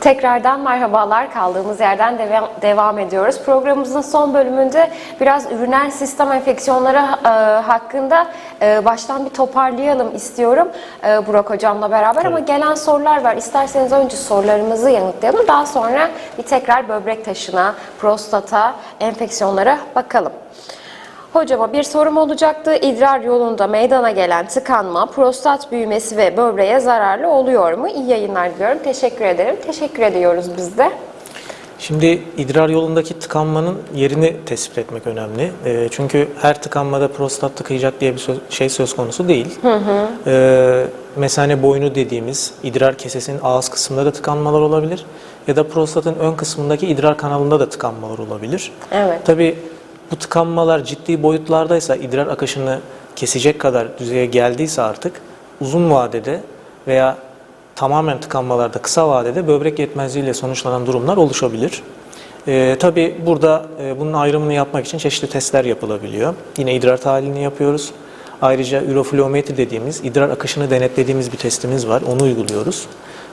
Tekrardan merhabalar. Kaldığımız yerden devam, devam ediyoruz. Programımızın son bölümünde biraz üriner sistem enfeksiyonları e, hakkında e, baştan bir toparlayalım istiyorum e, Burak Hocam'la beraber. Ama gelen sorular var. İsterseniz önce sorularımızı yanıtlayalım. Daha sonra bir tekrar böbrek taşına, prostata, enfeksiyonlara bakalım. Hocama bir sorum olacaktı. İdrar yolunda meydana gelen tıkanma, prostat büyümesi ve böbreğe zararlı oluyor mu? İyi yayınlar diliyorum. Teşekkür ederim. Teşekkür ediyoruz biz de. Şimdi idrar yolundaki tıkanmanın yerini tespit etmek önemli. E, çünkü her tıkanmada prostat tıkayacak diye bir söz- şey söz konusu değil. E, mesane boynu dediğimiz idrar kesesinin ağız kısmında da tıkanmalar olabilir. Ya da prostatın ön kısmındaki idrar kanalında da tıkanmalar olabilir. Evet. Tabii bu tıkanmalar ciddi boyutlardaysa idrar akışını kesecek kadar düzeye geldiyse artık uzun vadede veya tamamen tıkanmalarda kısa vadede böbrek yetmezliğiyle sonuçlanan durumlar oluşabilir. Ee, tabii burada e, bunun ayrımını yapmak için çeşitli testler yapılabiliyor. Yine idrar tahlilini yapıyoruz. Ayrıca üroflometri dediğimiz idrar akışını denetlediğimiz bir testimiz var. Onu uyguluyoruz.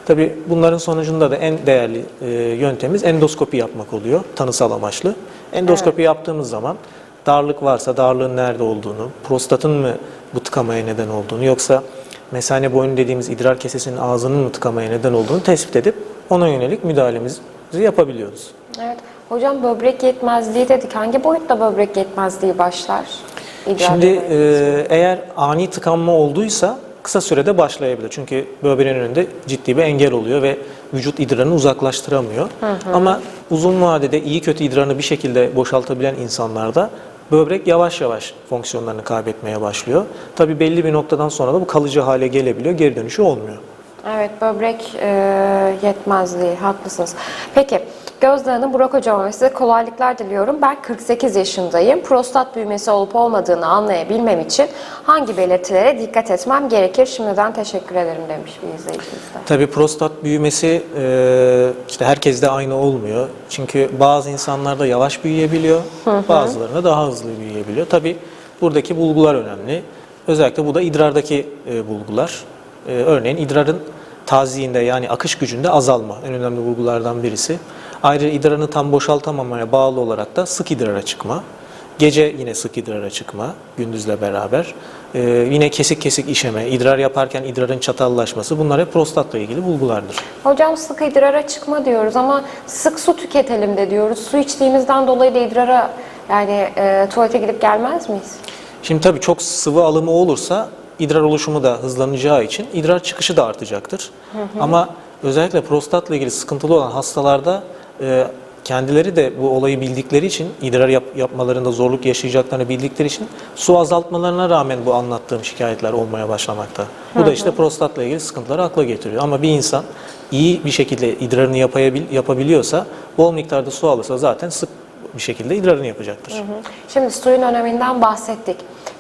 Tabii bunların sonucunda da en değerli e, yöntemimiz endoskopi yapmak oluyor tanısal amaçlı. Endoskopi yaptığımız zaman darlık varsa darlığın nerede olduğunu, prostatın mı bu tıkamaya neden olduğunu yoksa mesane boynu dediğimiz idrar kesesinin ağzının mı tıkamaya neden olduğunu tespit edip ona yönelik müdahalemizi yapabiliyoruz. Evet. Hocam böbrek yetmezliği dedik. Hangi boyutta böbrek yetmezliği başlar? İdrar Şimdi e, eğer ani tıkanma olduysa kısa sürede başlayabilir. Çünkü böbreğin önünde ciddi bir engel oluyor ve vücut idrarını uzaklaştıramıyor. Ama uzun vadede iyi kötü idrarını bir şekilde boşaltabilen insanlarda böbrek yavaş yavaş fonksiyonlarını kaybetmeye başlıyor. Tabii belli bir noktadan sonra da bu kalıcı hale gelebiliyor, geri dönüşü olmuyor. Evet, böbrek e, yetmezliği, haklısınız. Peki, Gözde Hanım, Burak Hocama ve size kolaylıklar diliyorum. Ben 48 yaşındayım. Prostat büyümesi olup olmadığını anlayabilmem için hangi belirtilere dikkat etmem gerekir? Şimdiden teşekkür ederim demiş bir izleyicimiz de. Tabii prostat büyümesi e, işte herkeste aynı olmuyor. Çünkü bazı insanlarda yavaş büyüyebiliyor, bazılarında daha hızlı büyüyebiliyor. Tabii buradaki bulgular önemli. Özellikle bu da idrardaki e, bulgular. E, örneğin idrarın taziyinde yani akış gücünde azalma en önemli bulgulardan birisi. Ayrıca idrarını tam boşaltamamaya bağlı olarak da sık idrara çıkma. Gece yine sık idrara çıkma gündüzle beraber. Ee, yine kesik kesik işeme, idrar yaparken idrarın çatallaşması bunlar hep prostatla ilgili bulgulardır. Hocam sık idrara çıkma diyoruz ama sık su tüketelim de diyoruz. Su içtiğimizden dolayı da idrara yani e, tuvalete gidip gelmez miyiz? Şimdi tabii çok sıvı alımı olursa idrar oluşumu da hızlanacağı için idrar çıkışı da artacaktır. Ama özellikle prostatla ilgili sıkıntılı olan hastalarda e, kendileri de bu olayı bildikleri için, idrar yap- yapmalarında zorluk yaşayacaklarını bildikleri için su azaltmalarına rağmen bu anlattığım şikayetler olmaya başlamakta. Bu da işte prostatla ilgili sıkıntıları akla getiriyor. Ama bir insan iyi bir şekilde idrarını yapabil- yapabiliyorsa, bol miktarda su alırsa zaten sık bir şekilde idrarını yapacaktır. Şimdi suyun öneminden bahsettik.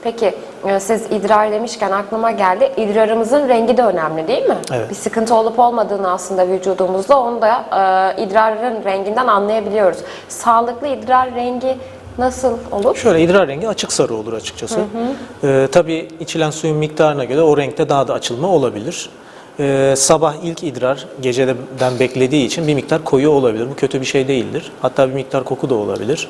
Peki e, siz idrar demişken aklıma geldi. İdrarımızın rengi de önemli değil mi? Evet. Bir sıkıntı olup olmadığını aslında vücudumuzda onu da e, idrarın renginden anlayabiliyoruz. Sağlıklı idrar rengi nasıl olur? Şöyle idrar rengi açık sarı olur açıkçası. Ee, tabii içilen suyun miktarına göre o renkte daha da açılma olabilir. Ee, sabah ilk idrar geceden beklediği için bir miktar koyu olabilir. Bu kötü bir şey değildir. Hatta bir miktar koku da olabilir.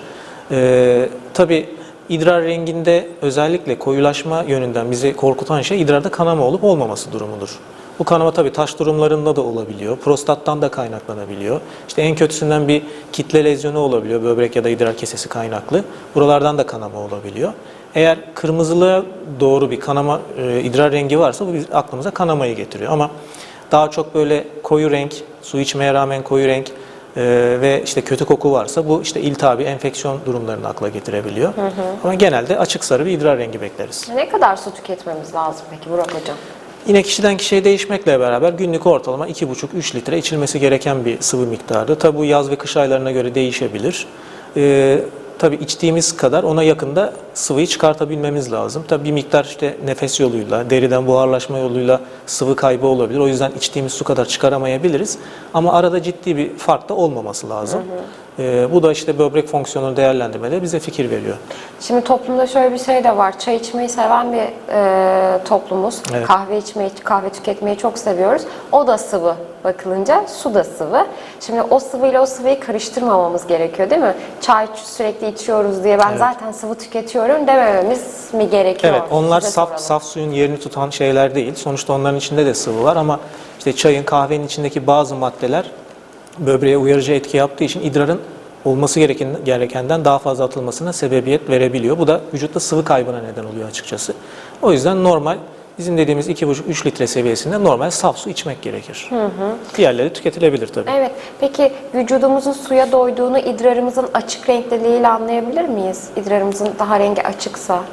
Ee, tabii idrar renginde özellikle koyulaşma yönünden bizi korkutan şey idrarda kanama olup olmaması durumudur. Bu kanama tabii taş durumlarında da olabiliyor. Prostattan da kaynaklanabiliyor. İşte en kötüsünden bir kitle lezyonu olabiliyor. Böbrek ya da idrar kesesi kaynaklı. Buralardan da kanama olabiliyor. Eğer kırmızılığa doğru bir kanama, e, idrar rengi varsa bu aklımıza kanamayı getiriyor. Ama daha çok böyle koyu renk, su içmeye rağmen koyu renk e, ve işte kötü koku varsa bu işte iltihabi, enfeksiyon durumlarını akla getirebiliyor. Ama genelde açık sarı bir idrar rengi bekleriz. Ne kadar su tüketmemiz lazım peki Burak Hocam? Yine kişiden kişiye değişmekle beraber günlük ortalama 2,5-3 litre içilmesi gereken bir sıvı miktarı. Tabi bu yaz ve kış aylarına göre değişebilir. Ee, tabii içtiğimiz kadar ona yakında sıvıyı çıkartabilmemiz lazım. Tabii bir miktar işte nefes yoluyla, deriden buharlaşma yoluyla sıvı kaybı olabilir. O yüzden içtiğimiz su kadar çıkaramayabiliriz. Ama arada ciddi bir fark da olmaması lazım. Ee, bu da işte böbrek fonksiyonunu değerlendirmede bize fikir veriyor. Şimdi toplumda şöyle bir şey de var. Çay içmeyi seven bir e, toplumuz. Evet. Kahve içmeyi, kahve tüketmeyi çok seviyoruz. O da sıvı bakılınca, su da sıvı. Şimdi o sıvıyla o sıvıyı karıştırmamamız gerekiyor değil mi? Çay sürekli içiyoruz diye ben zaten sıvı tüketiyorum demememiz mi gerekiyor? Evet, onlar Size saf soralım. saf suyun yerini tutan şeyler değil. Sonuçta onların içinde de sıvı var ama işte çayın, kahvenin içindeki bazı maddeler böbreğe uyarıcı etki yaptığı için idrarın olması gereken, gerekenden daha fazla atılmasına sebebiyet verebiliyor. Bu da vücutta sıvı kaybına neden oluyor açıkçası. O yüzden normal bizim dediğimiz 2,5-3 litre seviyesinde normal saf su içmek gerekir. Diğerleri tüketilebilir tabii. Evet. Peki vücudumuzun suya doyduğunu idrarımızın açık renkliliğiyle anlayabilir miyiz? İdrarımızın daha rengi açıksa.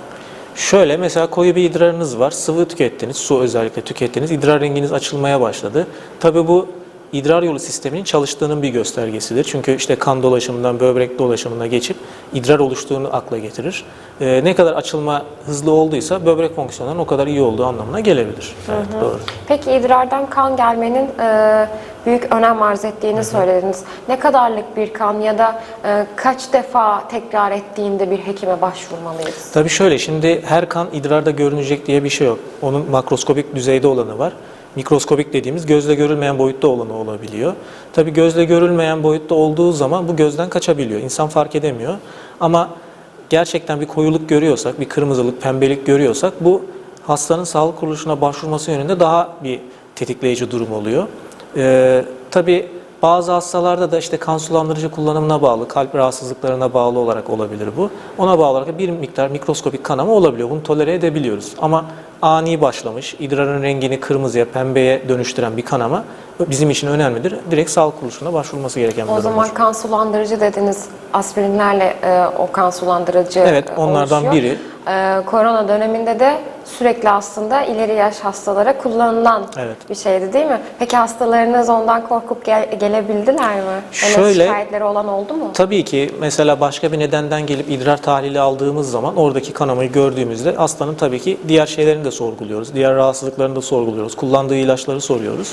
Şöyle mesela koyu bir idrarınız var. Sıvı tükettiniz, su özellikle tükettiniz. İdrar renginiz açılmaya başladı. Tabii bu idrar yolu sisteminin çalıştığının bir göstergesidir. Çünkü işte kan dolaşımından böbrek dolaşımına geçip idrar oluştuğunu akla getirir. Ee, ne kadar açılma hızlı olduysa böbrek fonksiyonlarının o kadar iyi olduğu anlamına gelebilir. Evet, doğru. Peki idrardan kan gelmenin e, büyük önem arz ettiğini söylediniz. Ne kadarlık bir kan ya da e, kaç defa tekrar ettiğinde bir hekime başvurmalıyız? Tabii şöyle şimdi her kan idrarda görünecek diye bir şey yok. Onun makroskopik düzeyde olanı var. Mikroskopik dediğimiz gözle görülmeyen boyutta olanı olabiliyor. Tabii gözle görülmeyen boyutta olduğu zaman bu gözden kaçabiliyor. İnsan fark edemiyor. Ama gerçekten bir koyuluk görüyorsak, bir kırmızılık, pembelik görüyorsak bu hastanın sağlık kuruluşuna başvurması yönünde daha bir tetikleyici durum oluyor. Ee, tabii bazı hastalarda da işte kan sulandırıcı kullanımına bağlı, kalp rahatsızlıklarına bağlı olarak olabilir bu. Ona bağlı olarak bir miktar mikroskopik kanama olabiliyor. Bunu tolere edebiliyoruz. Ama ani başlamış, idrarın rengini kırmızıya, pembeye dönüştüren bir kanama bizim için önemlidir. Direkt sağlık kuruluşuna başvurması gereken bir O durumdur. zaman kan sulandırıcı dediniz. Aspirinlerle e, o kan sulandırıcı Evet, onlardan oluşuyor. biri. E, korona döneminde de sürekli aslında ileri yaş hastalara kullanılan Evet. bir şeydi değil mi? Peki hastalarınız ondan korkup gel- gelebildiler mi? Öyle Şöyle- şikayetleri olan oldu mu? Tabii ki mesela başka bir nedenden gelip idrar tahlili aldığımız zaman oradaki kanamayı gördüğümüzde hastanın tabii ki diğer şeylerini de sorguluyoruz. Diğer rahatsızlıklarını da sorguluyoruz. Kullandığı ilaçları soruyoruz.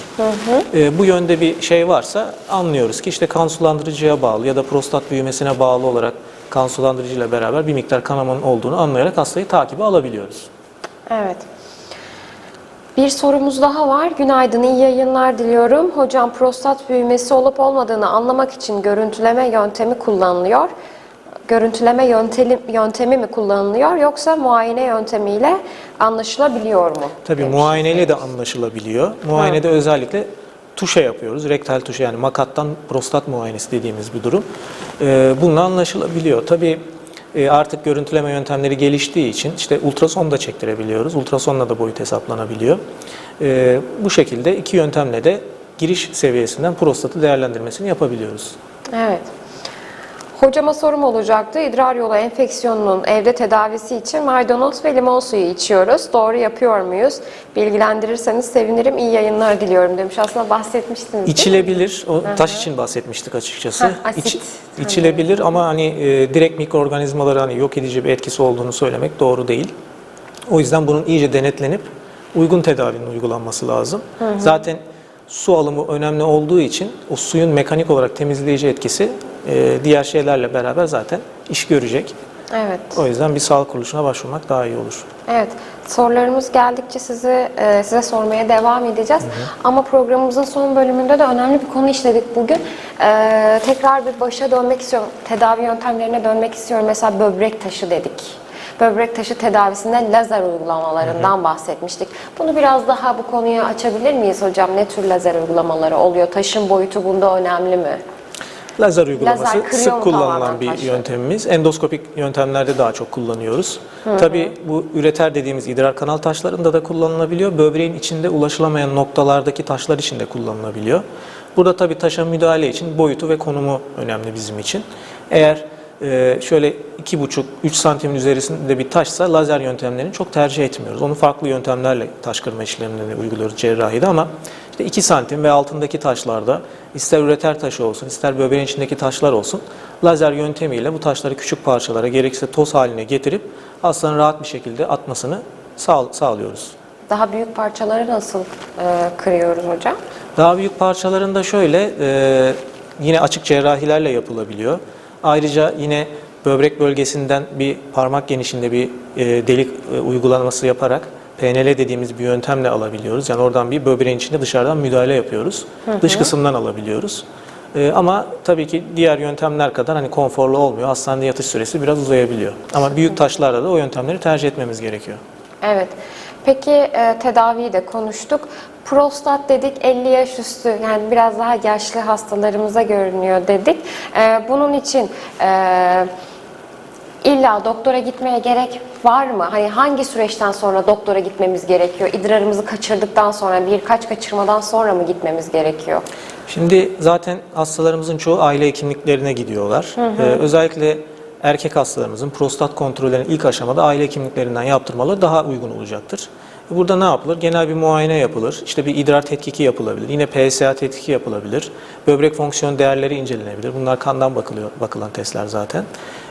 Ee, bu yönde bir şey varsa anlıyoruz ki işte kan sulandırıcıya bağlı ya da prostat büyümesine bağlı olarak kan sulandırıcıyla beraber bir miktar kanamanın olduğunu anlayarak hastayı takibe alabiliyoruz. Evet. Bir sorumuz daha var. Günaydın, iyi yayınlar diliyorum. Hocam prostat büyümesi olup olmadığını anlamak için görüntüleme yöntemi kullanılıyor. Görüntüleme yöntemi, yöntemi mi kullanılıyor yoksa muayene yöntemiyle anlaşılabiliyor mu? Tabii demiş. muayeneyle de anlaşılabiliyor. Muayenede özellikle tuşa yapıyoruz. Rektal tuşa yani makattan prostat muayenesi dediğimiz bir durum. Ee, bununla anlaşılabiliyor. Tabii e, artık görüntüleme yöntemleri geliştiği için işte ultrason da çektirebiliyoruz. Ultrasonla da boyut hesaplanabiliyor. Ee, bu şekilde iki yöntemle de giriş seviyesinden prostatı değerlendirmesini yapabiliyoruz. Evet. Hocama sorum olacaktı. İdrar yolu enfeksiyonunun evde tedavisi için maydanoz ve limon suyu içiyoruz. Doğru yapıyor muyuz? Bilgilendirirseniz sevinirim. İyi yayınlar diliyorum demiş. Aslında bahsetmiştiniz? İçilebilir. O taş için bahsetmiştik açıkçası. Heh, asit. İç- içilebilir ama hani e, direkt mikroorganizmaları hani yok edici bir etkisi olduğunu söylemek doğru değil. O yüzden bunun iyice denetlenip uygun tedavinin uygulanması lazım. Zaten su alımı önemli olduğu için o suyun mekanik olarak temizleyici etkisi e, diğer şeylerle beraber zaten iş görecek. Evet. O yüzden bir sağlık kuruluşuna başvurmak daha iyi olur. Evet, sorularımız geldikçe size e, size sormaya devam edeceğiz. Ama programımızın son bölümünde de önemli bir konu işledik bugün. E, tekrar bir başa dönmek istiyorum, tedavi yöntemlerine dönmek istiyorum. Mesela böbrek taşı dedik. Böbrek taşı tedavisinde lazer uygulamalarından bahsetmiştik. Bunu biraz daha bu konuyu açabilir miyiz hocam? Ne tür lazer uygulamaları oluyor? Taşın boyutu bunda önemli mi? Lazer uygulaması Lazer sık kullanılan bir taşı? yöntemimiz. Endoskopik yöntemlerde daha çok kullanıyoruz. Tabii bu üreter dediğimiz idrar kanal taşlarında da kullanılabiliyor. Böbreğin içinde ulaşılamayan noktalardaki taşlar için de kullanılabiliyor. Burada tabii taşa müdahale için boyutu ve konumu önemli bizim için. Eğer şöyle 2,5-3 santimin üzerinde bir taşsa lazer yöntemlerini çok tercih etmiyoruz. Onu farklı yöntemlerle taş kırma işlemlerini uyguluyoruz cerrahide ama işte 2 santim ve altındaki taşlarda ister üreter taşı olsun ister böbreğin içindeki taşlar olsun lazer yöntemiyle bu taşları küçük parçalara gerekirse toz haline getirip hastanın rahat bir şekilde atmasını sağ- sağlıyoruz. Daha büyük parçaları nasıl e, kırıyoruz hocam? Daha büyük parçalarında şöyle e, yine açık cerrahilerle yapılabiliyor. Ayrıca yine böbrek bölgesinden bir parmak genişinde bir e, delik e, uygulaması yaparak PNL dediğimiz bir yöntemle alabiliyoruz. Yani oradan bir böbreğin içinde dışarıdan müdahale yapıyoruz. Dış kısımdan alabiliyoruz. E, ama tabii ki diğer yöntemler kadar hani konforlu olmuyor. Hastanede yatış süresi biraz uzayabiliyor. Ama büyük taşlarda da o yöntemleri tercih etmemiz gerekiyor. Evet. Peki e, tedaviyi de konuştuk. Prostat dedik 50 yaş üstü yani biraz daha yaşlı hastalarımıza görünüyor dedik. E, bunun için e, illa doktora gitmeye gerek var mı? Hani hangi süreçten sonra doktora gitmemiz gerekiyor? İdrarımızı kaçırdıktan sonra birkaç kaçırmadan sonra mı gitmemiz gerekiyor? Şimdi zaten hastalarımızın çoğu aile hekimliklerine gidiyorlar. Ee, özellikle erkek hastalarımızın prostat kontrollerinin ilk aşamada aile hekimliklerinden yaptırmaları daha uygun olacaktır. Burada ne yapılır? Genel bir muayene yapılır. İşte bir idrar tetkiki yapılabilir. Yine PSA tetkiki yapılabilir. Böbrek fonksiyon değerleri incelenebilir. Bunlar kandan bakılıyor, bakılan testler zaten.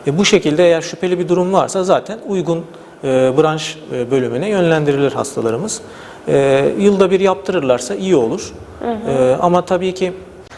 E, bu şekilde eğer şüpheli bir durum varsa zaten uygun e, branş e, bölümüne yönlendirilir hastalarımız. E, yılda bir yaptırırlarsa iyi olur. E, ama tabii ki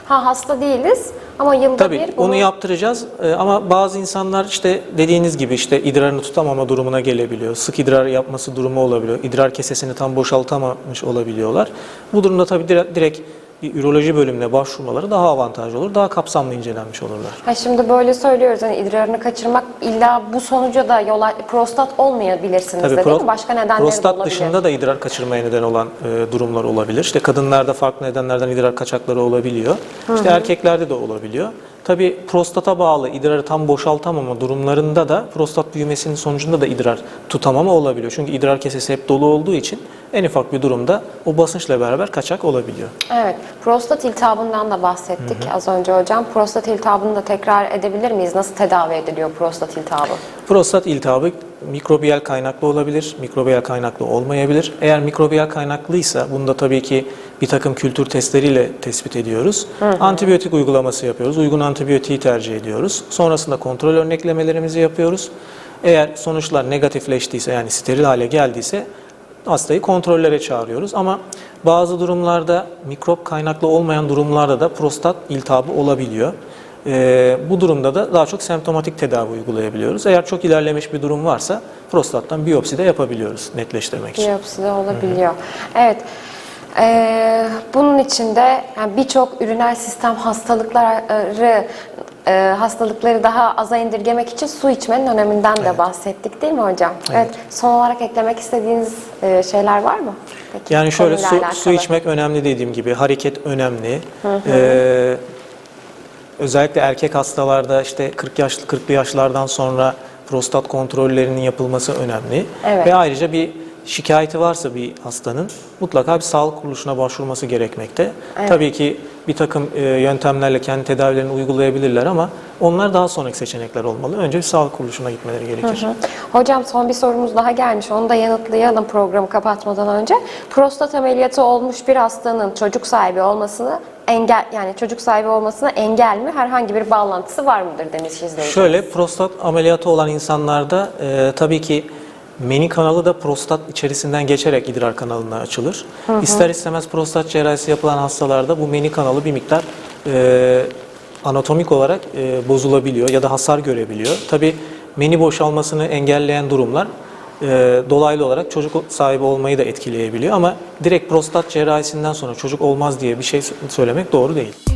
Ha hasta değiliz ama yılda Tabii bir bunu onu yaptıracağız Ee, ama bazı insanlar işte dediğiniz gibi işte idrarını tutamama durumuna gelebiliyor. Sık idrar yapması durumu olabiliyor. İdrar kesesini tam boşaltamamış olabiliyorlar. Bu durumda tabii dire- direkt bir üroloji bölümüne başvurmaları daha avantajlı olur. Daha kapsamlı incelenmiş olurlar. Ha şimdi böyle söylüyoruz hani idrarını kaçırmak illa bu sonuca da yol prostat olmayabilirsiniz Tabii de değil pro- mi? Başka nedenleri de prostat olabilir. dışında da idrar kaçırmaya neden olan e, durumlar olabilir. İşte kadınlarda farklı nedenlerden idrar kaçakları olabiliyor. İşte erkeklerde de olabiliyor. Tabii prostata bağlı idrarı tam boşaltamama durumlarında da prostat büyümesinin sonucunda da idrar tutamama olabiliyor. Çünkü idrar kesesi hep dolu olduğu için en ufak bir durumda o basınçla beraber kaçak olabiliyor. Evet, prostat iltihabından da bahsettik az önce hocam. Prostat iltihabını da tekrar edebilir miyiz? Nasıl tedavi ediliyor prostat iltihabı? Prostat iltihabı mikrobiyal kaynaklı olabilir, mikrobiyal kaynaklı olmayabilir. Eğer mikrobiyal kaynaklıysa bunda tabii ki bir takım kültür testleriyle tespit ediyoruz. Antibiyotik uygulaması yapıyoruz. Uygun antibiyotiği tercih ediyoruz. Sonrasında kontrol örneklemelerimizi yapıyoruz. Eğer sonuçlar negatifleştiyse yani steril hale geldiyse hastayı kontrollere çağırıyoruz. Ama bazı durumlarda mikrop kaynaklı olmayan durumlarda da prostat iltihabı olabiliyor. Ee, bu durumda da daha çok semptomatik tedavi uygulayabiliyoruz. Eğer çok ilerlemiş bir durum varsa prostattan biyopsi de yapabiliyoruz netleştirmek için. Biyopsi de olabiliyor. Evet. Ee, bunun içinde yani birçok üriner sistem hastalıkları e, hastalıkları daha aza indirgemek için su içmenin öneminden de bahsettik değil mi hocam? Evet. Son olarak eklemek istediğiniz e, şeyler var mı? Peki, Yani şöyle su, alakalı. su içmek önemli dediğim gibi hareket önemli. Ee, özellikle erkek hastalarda işte 40 yaşlı 40'lı yaşlardan sonra prostat kontrollerinin yapılması önemli. Evet. Ve ayrıca bir şikayeti varsa bir hastanın mutlaka bir sağlık kuruluşuna başvurması gerekmekte. Tabii ki bir takım e, yöntemlerle kendi tedavilerini uygulayabilirler ama onlar daha sonraki seçenekler olmalı. Önce bir sağlık kuruluşuna gitmeleri gerekir. Hı. Hocam son bir sorumuz daha gelmiş. Onu da yanıtlayalım programı kapatmadan önce. Prostat ameliyatı olmuş bir hastanın çocuk sahibi olmasını engel yani çocuk sahibi olmasına engel mi? Herhangi bir bağlantısı var mıdır demiş izleyici. Şöyle prostat ameliyatı olan insanlarda e, tabii ki meni kanalı da prostat içerisinden geçerek idrar kanalına açılır. İster istemez prostat cerrahisi yapılan hastalarda bu meni kanalı bir miktar e, anatomik olarak e, bozulabiliyor ya da hasar görebiliyor. Tabii meni boşalmasını engelleyen durumlar e, dolaylı olarak çocuk sahibi olmayı da etkileyebiliyor ama direkt prostat cerrahisinden sonra çocuk olmaz diye bir şey söylemek doğru değil.